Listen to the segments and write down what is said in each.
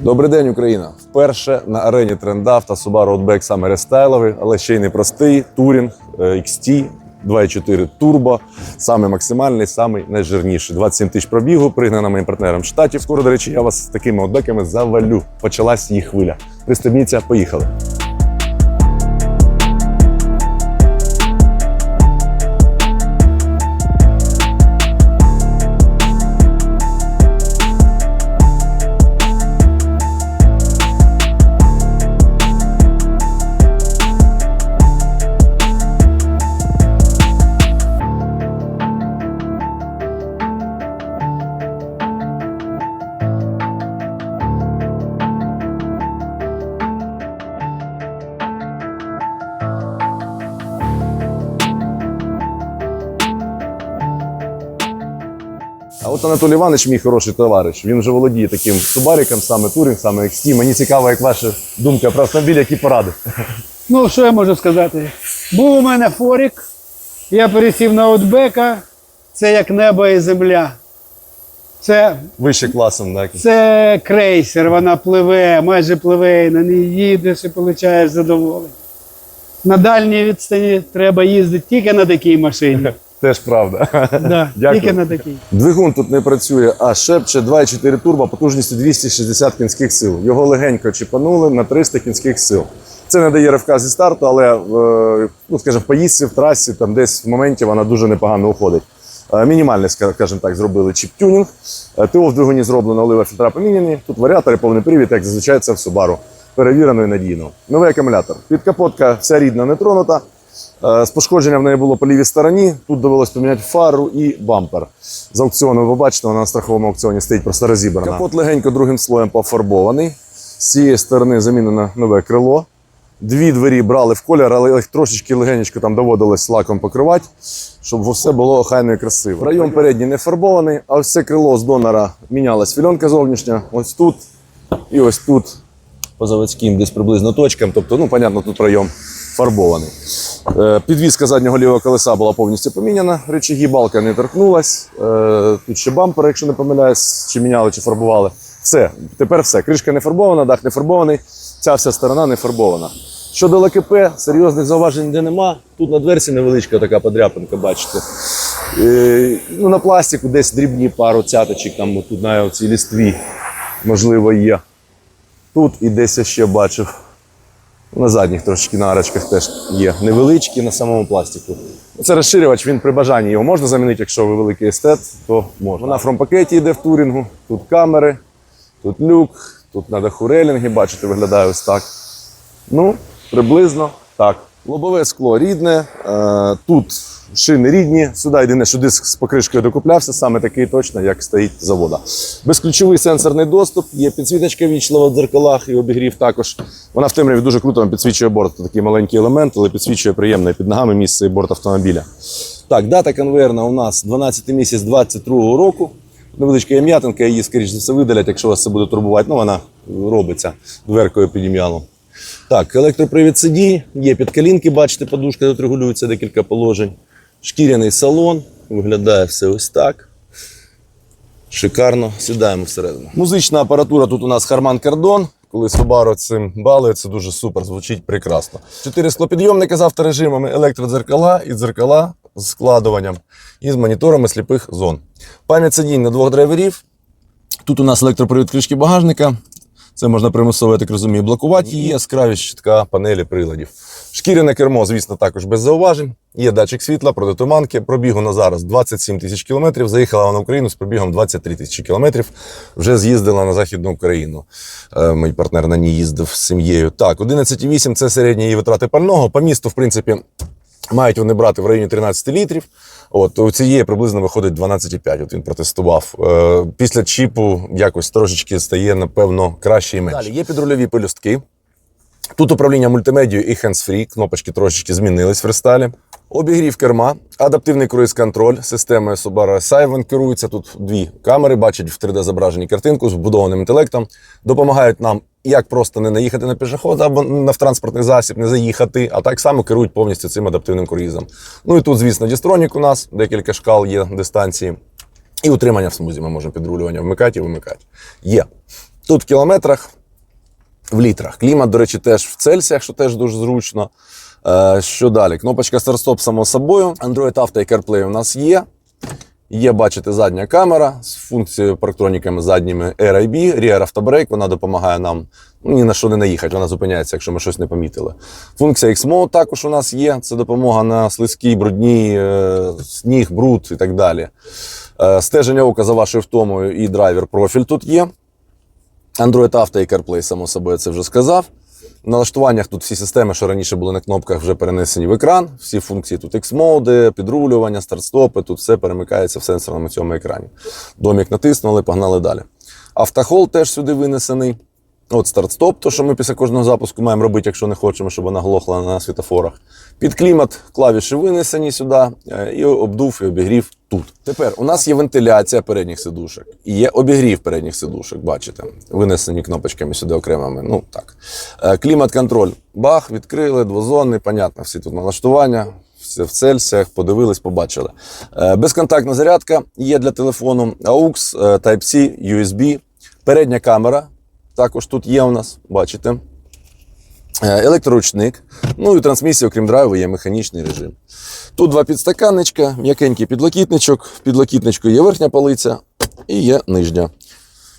Добрий день, Україна! Вперше на арені трендавта Subaru Outback саме рестайловий, але ще й не простий турінг е, XT 2.4 Turbo, саме максимальний, самий найжирніший. 27 тисяч пробігу, пригнана моїм партнером штатів. Скоро, до речі, я вас з такими отбеками завалю. Почалась їх хвиля. Пристебніться, поїхали. От Анатолій Іванович, мій хороший товариш, він вже володіє таким субариком, саме турінг, саме XT. Мені цікаво, як ваша думка про автомобіль, які поради. Ну, що я можу сказати? Був у мене форік, я пересів на Outback, це як небо і земля. Це, Вище класом, так. це крейсер, вона пливе, майже пливе, і на ній їдеш і получаєш задоволення. На дальній відстані треба їздити тільки на такій машині. Теж правда. Да, Дякую. тільки на такій. Двигун тут не працює, а шепче 2,4 турбо потужністю 260 кінських сил. Його легенько чіпанули на 300 кінських сил. Це не дає ривка зі старту, але в, ну, скажімо, в поїздці, в трасі, там десь в моменті вона дуже непогано уходить. Е, Мінімальний, скажімо так, зробили чіп-тюнінг. Е, ТО в двигуні зроблено, олива фільтра поміняні. Тут варіатори, повний привід, як зазвичай це в Subaru. Перевірено і надійно. Новий акумулятор. Підкапотка вся рідна, не тронута. Е, З пошкодження в неї було по лівій стороні. Тут довелось поміняти фару і бампер. З аукціону ви побачите, вона на страховому аукціоні стоїть просто розібрана. Капот легенько другим слоєм пофарбований. З цієї сторони замінено нове крило. Дві двері брали в колір, але їх трошечки легенечко там доводилось лаком покривати, щоб все було охайно і красиво. Район передній не фарбований, а це крило з донора мінялась фільонка зовнішня. Ось тут і ось тут по заводським десь приблизно точкам. Тобто, ну, понятно, тут прийом фарбований. Е, Підвізка заднього лівого колеса була повністю поміняна. Речаги балка не торкнулась. Е, Тут ще бампер, якщо не помиляюсь, чи міняли, чи фарбували. Все, тепер все. Кришка не фарбована, дах не фарбований, ця вся сторона не фарбована. Щодо ЛКП, серйозних зауважень ніде нема. Тут на дверці невеличка така подряпинка, бачите. Е, ну, на пластику десь дрібні пару цяточок, там тут на цій лістві, можливо, є. Тут і десь я ще бачив. На задніх трошечки на арочках теж є невеличкі на самому пластику. Це розширювач, він при бажанні його можна замінити, якщо ви великий естет, то можна. Вона в фромпакеті йде в турінгу, тут камери, тут люк, тут на даху релінги, бачите, виглядає ось так. Ну, приблизно так. Лобове скло рідне, е, тут шини рідні. Сюди єдине, що диск з покришкою докуплявся, саме такий точно, як стоїть завода. Безключовий сенсорний доступ, є підсвіточка вічлива в дзеркалах і обігрів також. Вона в темряві дуже круто вам підсвічує борт. Це такий маленький елемент, але підсвічує приємно під ногами місце і борт автомобіля. Так, дата конвейерна у нас 12 місяць 22 року. Невеличка є м'ятинка, її, скоріш за все, видалять, якщо вас це буде турбувати. Ну, вона робиться дверкою під ім'яном. Так, електропривід сидінь, є підкалінки, бачите, подушка тут регулюється декілька положень. Шкіряний салон, виглядає все ось так. Шикарно, сідаємо всередину. Музична апаратура тут у нас Harman Kardon. Коли Subaru цим балує, це дуже супер, звучить прекрасно. Чотири склопідйомники з авторежимами, електродзеркала і дзеркала з складуванням і з моніторами сліпих зон. Пам'ять сидінь на двох драйверів. Тут у нас електропривід кришки багажника. Це можна примусово, я так розумію, блокувати. І яскраві щитка панелі приладів. Шкіряне кермо, звісно, також без зауважень. Є датчик світла, протитуманки. Пробігу на зараз 27 тисяч кілометрів. Заїхала вона в Україну з пробігом 23 тисячі кілометрів. Вже з'їздила на Західну Україну. Е, Мій партнер на ній їздив з сім'єю. Так, 11,8 це середні її витрати пального. По місту, в принципі, мають вони брати в районі 13 літрів. От у цієї приблизно виходить 12,5. От він протестував. Е, після чіпу якось трошечки стає, напевно, краще і менше. Далі є підрульові пелюстки. Тут управління мультимедією і hands-free, кнопочки трошечки змінились в рестайлі. Обігрів керма, адаптивний круїз-контроль, системою Subaru Siven керується. Тут дві камери, бачать в 3D зображенні картинку з вбудованим інтелектом. Допомагають нам як просто не наїхати на пішоход або на транспортний засіб, не заїхати, а так само керують повністю цим адаптивним круїзом. Ну і тут, звісно, дістронік у нас, декілька шкал є дистанції. І утримання в смузі ми можемо підрулювання вмикати і вимикати. Є. Тут в кілометрах, в літрах. Клімат, до речі, теж в Цельсіях, що теж дуже зручно. Е, що далі? Кнопочка старт-стоп, само собою. Android Auto і CarPlay у нас є. Є, бачите, задня камера з функцією парктроніками задніми RIB, Rear Auto вона допомагає нам ну, ні на що не наїхати, вона зупиняється, якщо ми щось не помітили. Функція X-Mode також у нас є. Це допомога на слизькій, брудні, е, сніг, бруд і так далі. Е, стеження ока за вашою втомою і драйвер профіль тут є. Android Auto і CarPlay, само собою, це вже сказав. В налаштуваннях тут всі системи, що раніше були на кнопках, вже перенесені в екран. Всі функції тут X-моди, підрулювання, старт-стопи, тут все перемикається в сенсорному цьому екрані. Домік натиснули, погнали далі. Автохол теж сюди винесений. От старт-стоп, то що ми після кожного запуску маємо робити, якщо не хочемо, щоб вона глохла на світофорах. Під клімат клавіші винесені сюди, е, і обдув, і обігрів тут. Тепер у нас є вентиляція передніх сидушок і є обігрів передніх сидушок, бачите, винесені кнопочками сюди окремими. Ну так. Е, Клімат-контроль. Бах, відкрили, двозонний, понятно, всі тут налаштування. Все в Цельсіях, подивились, побачили. Е, Безконтактна зарядка є для телефону, AUX, Type-C, USB, передня камера. Також тут є у нас, бачите. Е, Електроручник. Ну і трансмісія, окрім драйву, є механічний режим. Тут два підстаканничка, м'якенький підлокітничок. В підлокітничку є верхня полиця і є нижня.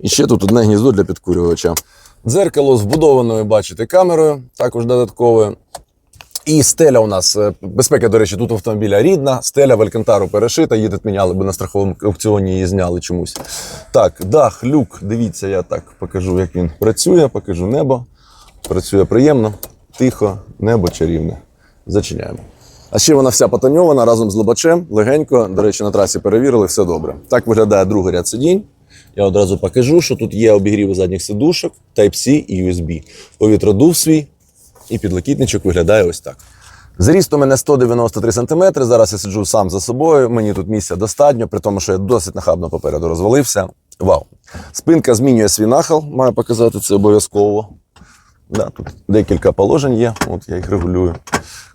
І ще тут одне гніздо для підкурювача. Дзеркало з вбудованою, бачите, камерою, також додатковою. І стеля у нас, е, безпека, до речі, тут автомобіля рідна, стеля в Алькантару перешита, її тут міняли, бо на страховому аукціоні її зняли чомусь. Так, дах, люк, дивіться, я так покажу, як він працює, покажу небо. Працює приємно, тихо, небо чарівне. Зачиняємо. А ще вона вся потоньована разом з лобачем, легенько. До речі, на трасі перевірили, все добре. Так виглядає другий ряд сидінь. Я одразу покажу, що тут є обігріви задніх сидушок, Type-C і USB. Повітродув свій, і підлокітничок виглядає ось так. Зріст у мене 193 см. Зараз я сиджу сам за собою. Мені тут місця достатньо, при тому, що я досить нахабно попереду розвалився. Вау! Спинка змінює свій нахил, маю показати це обов'язково. Да, тут декілька положень є, от я їх регулюю.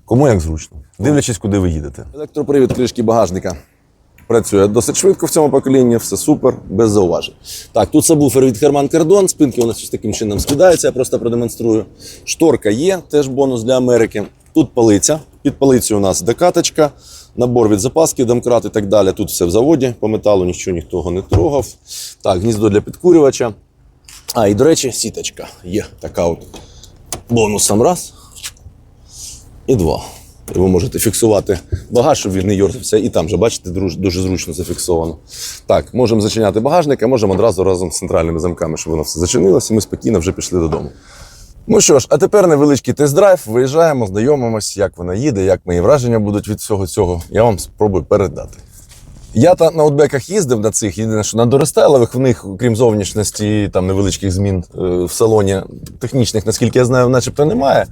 Кому як зручно. Дивлячись, куди ви їдете. Електропривід кришки багажника працює досить швидко в цьому поколінні, все супер, без зауважень. Так, тут сабвуфер від Herman Kardon, спинки у нас ось таким чином скидаються, я просто продемонструю. Шторка є, теж бонус для Америки. Тут полиця. Під полицею у нас декаточка, набор від запаски, домкрат і так далі. Тут все в заводі, по металу нічого ніхто не трогав. Так, гніздо для підкурювача. А, і до речі, сіточка є така от бонусом раз і два. Ви можете фіксувати багаж, щоб він не йорзався. І там же, бачите, дуже зручно зафіксовано. Так, можемо зачиняти багажник, а можемо одразу разом з центральними замками, щоб воно все зачинилося, і ми спокійно вже пішли додому. Ну що ж, а тепер невеличкий тест-драйв. Виїжджаємо, знайомимось, як вона їде, як мої враження будуть від всього цього. Я вам спробую передати. Я та на аутбеках їздив на цих, єдине, що на дорестайлових в них, крім зовнішності, там невеличких змін е, в салоні технічних, наскільки я знаю, начебто немає.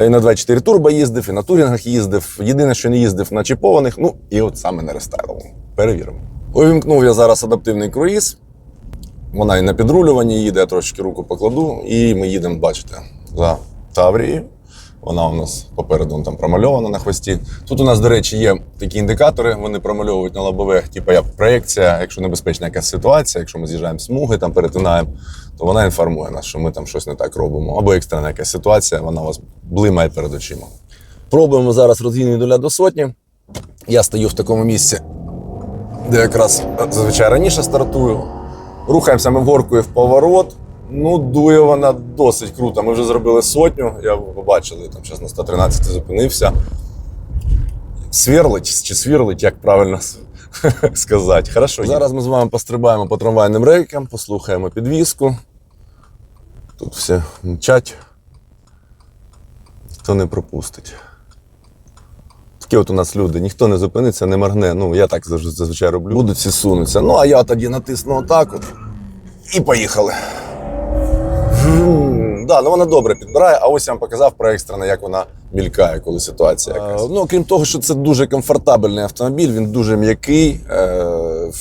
І на 24 турбо їздив, і на турінгах їздив. Єдине, що не їздив на чіпованих, ну і от саме на рестайловому. Перевіримо. Увімкнув я зараз адаптивний круїз. Вона і на підрулюванні їде, я трошки руку покладу, і ми їдемо, бачите, за Таврією. Вона у нас попереду там промальована на хвості. Тут у нас, до речі, є такі індикатори, вони промальовують на лобове, типу як проекція, якщо небезпечна якась ситуація, якщо ми з'їжджаємо смуги, там перетинаємо, то вона інформує нас, що ми там щось не так робимо. Або екстрена якась ситуація, вона вас блимає перед очима. Пробуємо зараз розгін від нуля до сотні. Я стою в такому місці, де якраз зазвичай раніше стартую. Рухаємося ми горкою в поворот. Ну, дує вона досить круто. Ми вже зробили сотню, я побачили, там зараз на 113 зупинився. Сверлить чи свірлить, як правильно сказати. Хорошо. Зараз ми з вами пострибаємо по трамвайним рейкам, послухаємо підвіску. Тут все мчать. Хто не пропустить. Такі от у нас люди, ніхто не зупиниться, не моргне. Ну, я так зазвичай роблю. Будуть всі сунуться. Ну, а я тоді натисну отак от. І поїхали. М, Да, ну вона добре підбирає, а ось я вам показав про екстрене, як вона мількає, коли ситуація якась. ну, крім того, що це дуже комфортабельний автомобіль, він дуже м'який, е,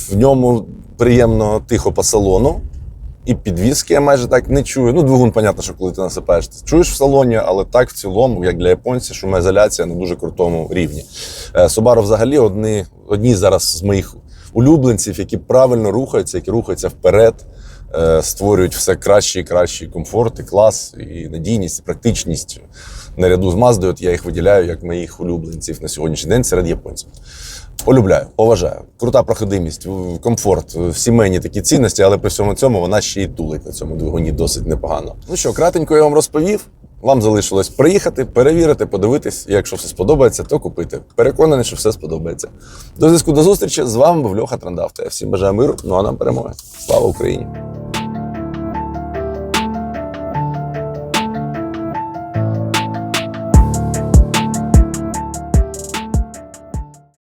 в ньому приємно тихо по салону. І підвіски я майже так не чую. Ну, двигун, понятно, що коли ти насипаєш, ти чуєш в салоні, але так в цілому, як для японців, шумоізоляція на дуже крутому рівні. Е, Subaru взагалі одні, одні зараз з моїх улюбленців, які правильно рухаються, які рухаються вперед. Е, створюють все краще і кращий комфорт, і клас, і надійність, і практичність. Наряду з Маздою я їх виділяю як моїх улюбленців на сьогоднішній день серед японців. Полюбляю, поважаю. Крута проходимість, комфорт, сімейні такі цінності, але при всьому цьому вона ще й тулить на цьому двигуні досить непогано. Ну що, кратенько я вам розповів. Вам залишилось приїхати, перевірити, подивитись. Якщо все сподобається, то купити. Переконаний, що все сподобається. До зв'язку до зустрічі. З вами був Льоха Трандавта. Я всім бажаю миру, ну а нам перемоги. Слава Україні!